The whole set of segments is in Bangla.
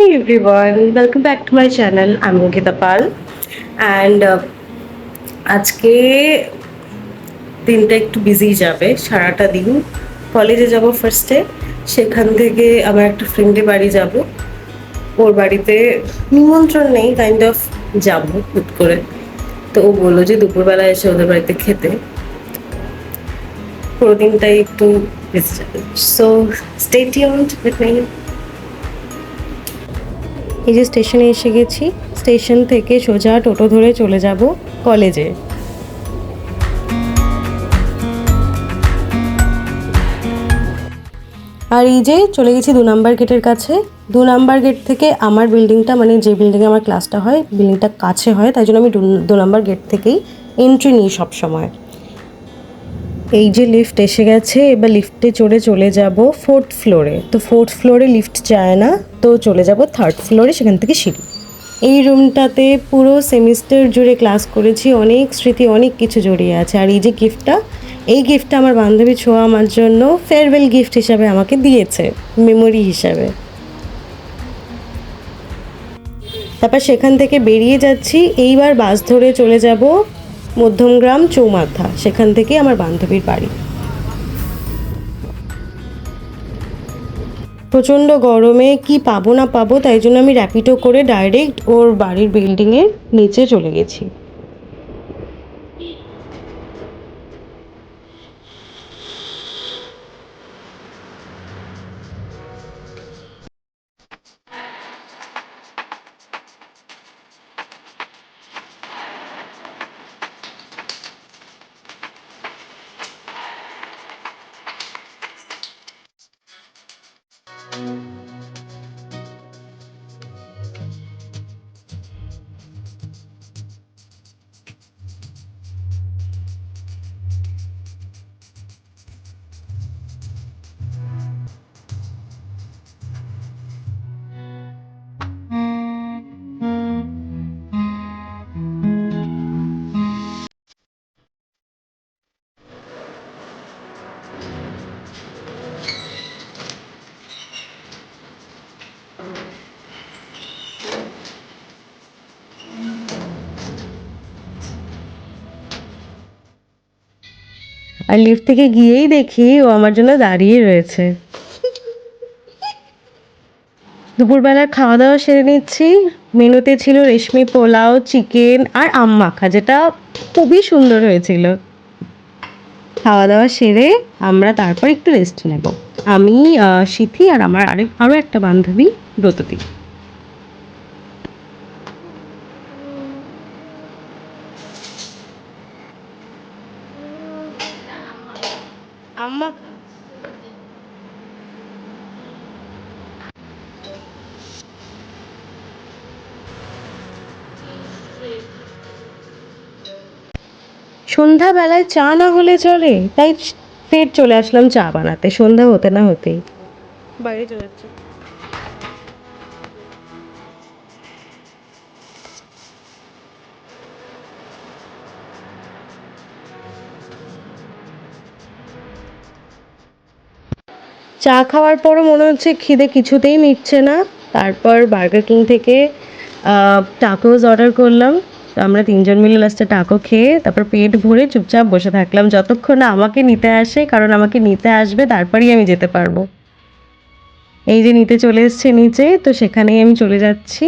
Everyone, welcome back to my channel. I'm Ankita Pal. And uh, আজকে দিনটা একটু বিজি যাবে। সারাটা দিন কলেজে যাব ফার্স্টে সেখান থেকে আমার একটা ফ্রেন্ডের বাড়ি যাব। ওর বাড়িতে নিমন্ত্রণ নেই কাইন্ড অফ যাব হুট করে। তো ও বলল যে দুপুরবেলা এসে ওদের বাড়িতে খেতে। পুরো দিনটাই একটু বিজি যাবে। So stay tuned with me এই যে স্টেশনে এসে গেছি, স্টেশন থেকে সোজা টোটো ধরে চলে যাব কলেজে। আর এই যে চলে গেছি দু নাম্বার গেটের কাছে। দু নাম্বার গেট থেকে আমার বিল্ডিংটা মানে যে বিল্ডিংয়ে আমার ক্লাসটা হয়, বিল্ডিংটা কাছে হয়, তাই জন্য আমি দু- নাম্বার গেট থেকেই এন্ট্রি নিই সব সময় এই যে লিফট এসে গেছে, এবার লিফটে চড়ে চলে যাব ফোর্থ ফ্লোরে তো ফোর্থ ফ্লোরে লিফট যায় না, তো চলে যাব থার্ড ফ্লোরে সেখান থেকে সিঁড়ি। এই রুমটাতে পুরো সেমিস্টার জুড়ে ক্লাস করেছি, অনেক স্মৃতি, অনেক কিছু জড়িয়ে আছে। আর এই যে গিফটটা এই গিফটটা আমার বান্ধবী ছোঁয়া আমার জন্য ফেয়ারওয়েল গিফট হিসাবে আমাকে দিয়েছে মেমোরি হিসাবে। তারপর সেখান থেকে বেরিয়ে যাচ্ছি, এইবার বাস ধরে চলে যাব মধ্যমগ্রাম চৌমাথা, সেখান থেকে আমার বান্ধবীর বাড়ি। প্রচণ্ড গরমে কি পাবো না পাবো, তাই জন্য আমি র্যাপিডো করে ডাইরেক্ট ওর বাড়ির বিল্ডিংয়ের নিচে চলে গেছি। আর লিফট থেকে গিয়েই দেখি ও আমার জন্য দাঁড়িয়ে রয়েছে। দুপুরবেলার খাওয়া দাওয়া সেরে নিচ্ছি। মেনুতে ছিল রেশমি পোলাও চিকেন আর আম মাখা, যেটা খুবই সুন্দর হয়েছিল। খাওয়া দাওয়া সেরে আমরা তারপর একটু রেস্ট নেব। আমি সিথি আর আমার আরেক আরও একটা বান্ধবী ব্রততী আম্মা। সন্ধ্যাবেলায় চা না হলে চলে তাই ফের চলে আসলাম চা বানাতে সন্ধ্যা হতে না হতেই। বাইরে চলে যাচ্ছে। চা খাওয়ার পরও মনে হচ্ছে খিদে কিছুতেই মিটছে না। তারপর বার্গার কিং থেকে টাকোজ অর্ডার করলাম। তো আমরা তিনজন মিলে লাস্টে টাকো খেয়ে, তারপর পেট ভরে চুপচাপ বসে থাকলাম। যতক্ষণ না আমাকে নিতে আসে, কারণ আমাকে নিতে আসবে, তারপরেই আমি যেতে পারব। এই যে নিতে চলে এসছে নিচে, তো সেখানেই আমি চলে যাচ্ছি।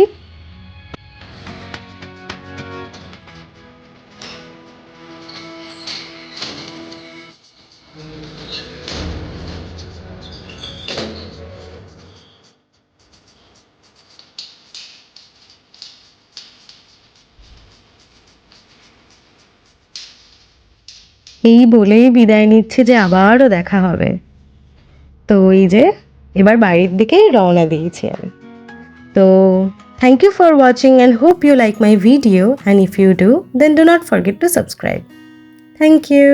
এই বলেই বিদায় নিচ্ছে যে আবারও দেখা হবে। তো এই যে, এবার বাড়ির দিকে রওনা দিয়েছি আমি। তো thank you for watching and hope you like my video and if you do then do not forget to subscribe thank you